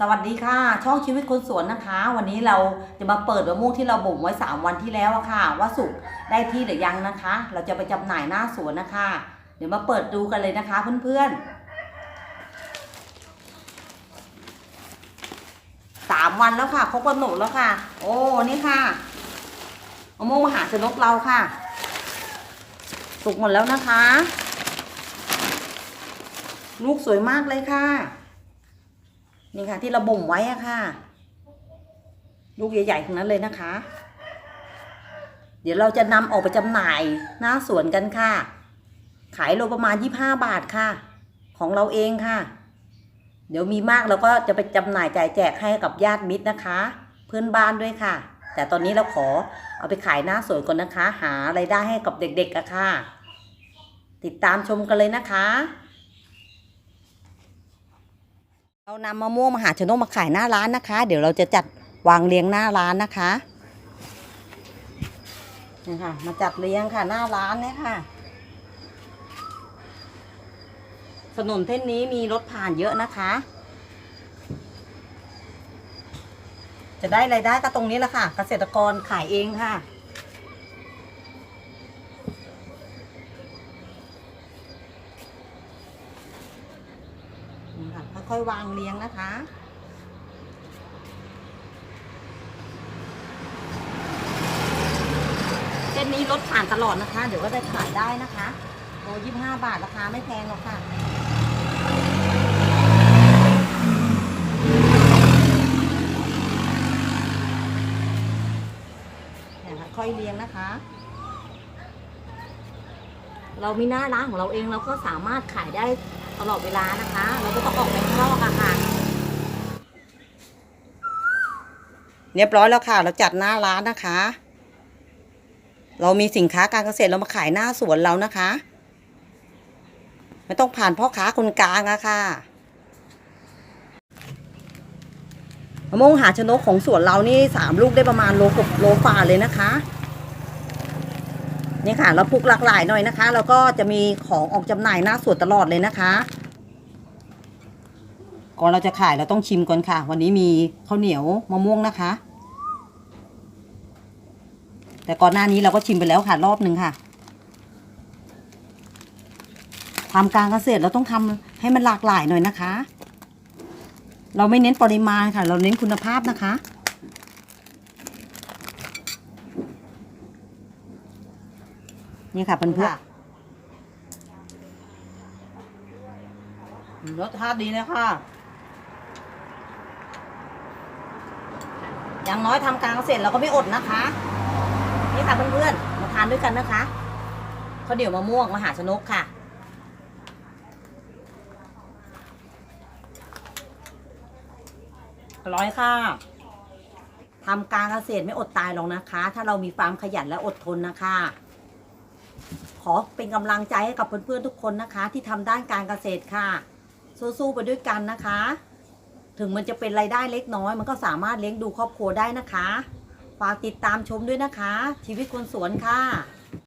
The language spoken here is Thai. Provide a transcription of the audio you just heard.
สวัสดีค่ะ ช่องชีวิตคนสวนนะคะ วันนี้เราจะมาเปิดมะม่วงที่เราบ่มไว้ 3 วันที่แล้วอะค่ะ ว่าสุกได้ที่หรือยังนะคะ เราจะไปจำหน่ายหน้าสวนนะคะ เดี๋ยวมาเปิดดูกันเลยนะคะเพื่อนๆสามวันแล้วค่ะครบกำหนดแล้วค่ะ โอ้นี่ค่ะมะม่วงมหาชนกเราค่ะ สุกหมดแล้วนะคะ ลูกสวยมากเลยค่ะ นี่ค่ะ ที่เราบ่มไว้อะค่ะ ลูกใหญ่ๆทั้งนั้นเลยนะคะ เดี๋ยวเราจะนำออกไปจำหน่ายหน้าสวนกันค่ะ ขายโลประมาณ 25 บาทค่ะ ของเราเองค่ะ เดี๋ยวมีมากเราก็จะไปจำหน่ายจ่ายแจกให้กับญาติมิตรนะคะ เพื่อนบ้านด้วยค่ะ แต่ตอนนี้เราขอเอาไปขายหน้าสวนก่อนนะคะ หาไรายได้ให้กับเด็กๆอะค่ะ ติดตามชมกันเลยนะคะ เรานำมะม่วงมหาชนกมาขายหน้าร้านนะคะ เดี๋ยวเราจะจัดวางเรียงหน้าร้านนะคะนี่ค่ะ มาจัดเรียงค่ะ หน้าร้านเนี่ยค่ะถนนเส้นนี้มีรถผ่านเยอะนะคะ จะได้รายได้ก็ตรงนี้แหละค่ะ เกษตรกรขายเองค่ะ ค่ะ ค่อยๆวางเรียงนะคะเส้นนี้ลดผ่านตลอดนะคะ เดี๋ยวก็จะขายได้นะคะโลยี่ห้าบาทราคาไม่แพงหรอกค่ะเนี่ยค่ะค่อยเรียงนะคะ เรามีหน้าร้านของเราเองเราก็สามารถขายได้ ตลอดเวลานะคะ เราก็ต้องออกไปข้างนอกอะค่ะ เรียบร้อยแล้วค่ะ เราจัดหน้าร้านนะคะ เรามีสินค้าการเกษตรเรามาขายหน้าสวนเรานะคะ ไม่ต้องผ่านพ่อค้าคนกลางอะค่ะมะม่วงหาชนกของสวนเรานี่สามลูกได้ประมาณโลกบโลฝ่าเลยนะคะ นี่ค่ะเราปลูกหลากหลายหน่อยนะคะแล้วก็จะมีของออกจำหน่ายหน้าสวนตลอดเลยนะคะ ก่อนเราจะขายเราต้องชิมก่อนค่ะ วันนี้มีข้าวเหนียวมะม่วงนะคะ แต่ก่อนหน้านี้เราก็ชิมไปแล้วค่ะรอบหนึ่งค่ะทำการเกษตรเราต้องทำให้มันหลากหลายหน่อยนะคะ เราไม่เน้นปริมาณค่ะ เราเน้นคุณภาพนะคะ นี่ค่ะเพื่อนๆรสชาติดีเลยค่ะ อย่างน้อยทำกลารเกษตรเราก็ไม่อดนะคะ นี่ค่ะเพื่อนๆ มาทานด้วยกันนะคะข้าวเดี่ยวมะม่วงมหาชนกค่ะ อร่อยค่ะทำการเกษตรไม่อดตายหรอกนะคะ ถ้าเรามีความขยันและอดทนนะคะ ขอเป็นกำลังใจให้กับเพื่อนๆทุกคนนะคะ ที่ทำด้านการเกษตรค่ะ สู้ๆไปด้วยกันนะคะ ถึงมันจะเป็นรายได้เล็กน้อย มันก็สามารถเลี้ยงดูครอบครัวได้นะคะ ฝากติดตามชมด้วยนะคะ ชีวิตคนสวนค่ะ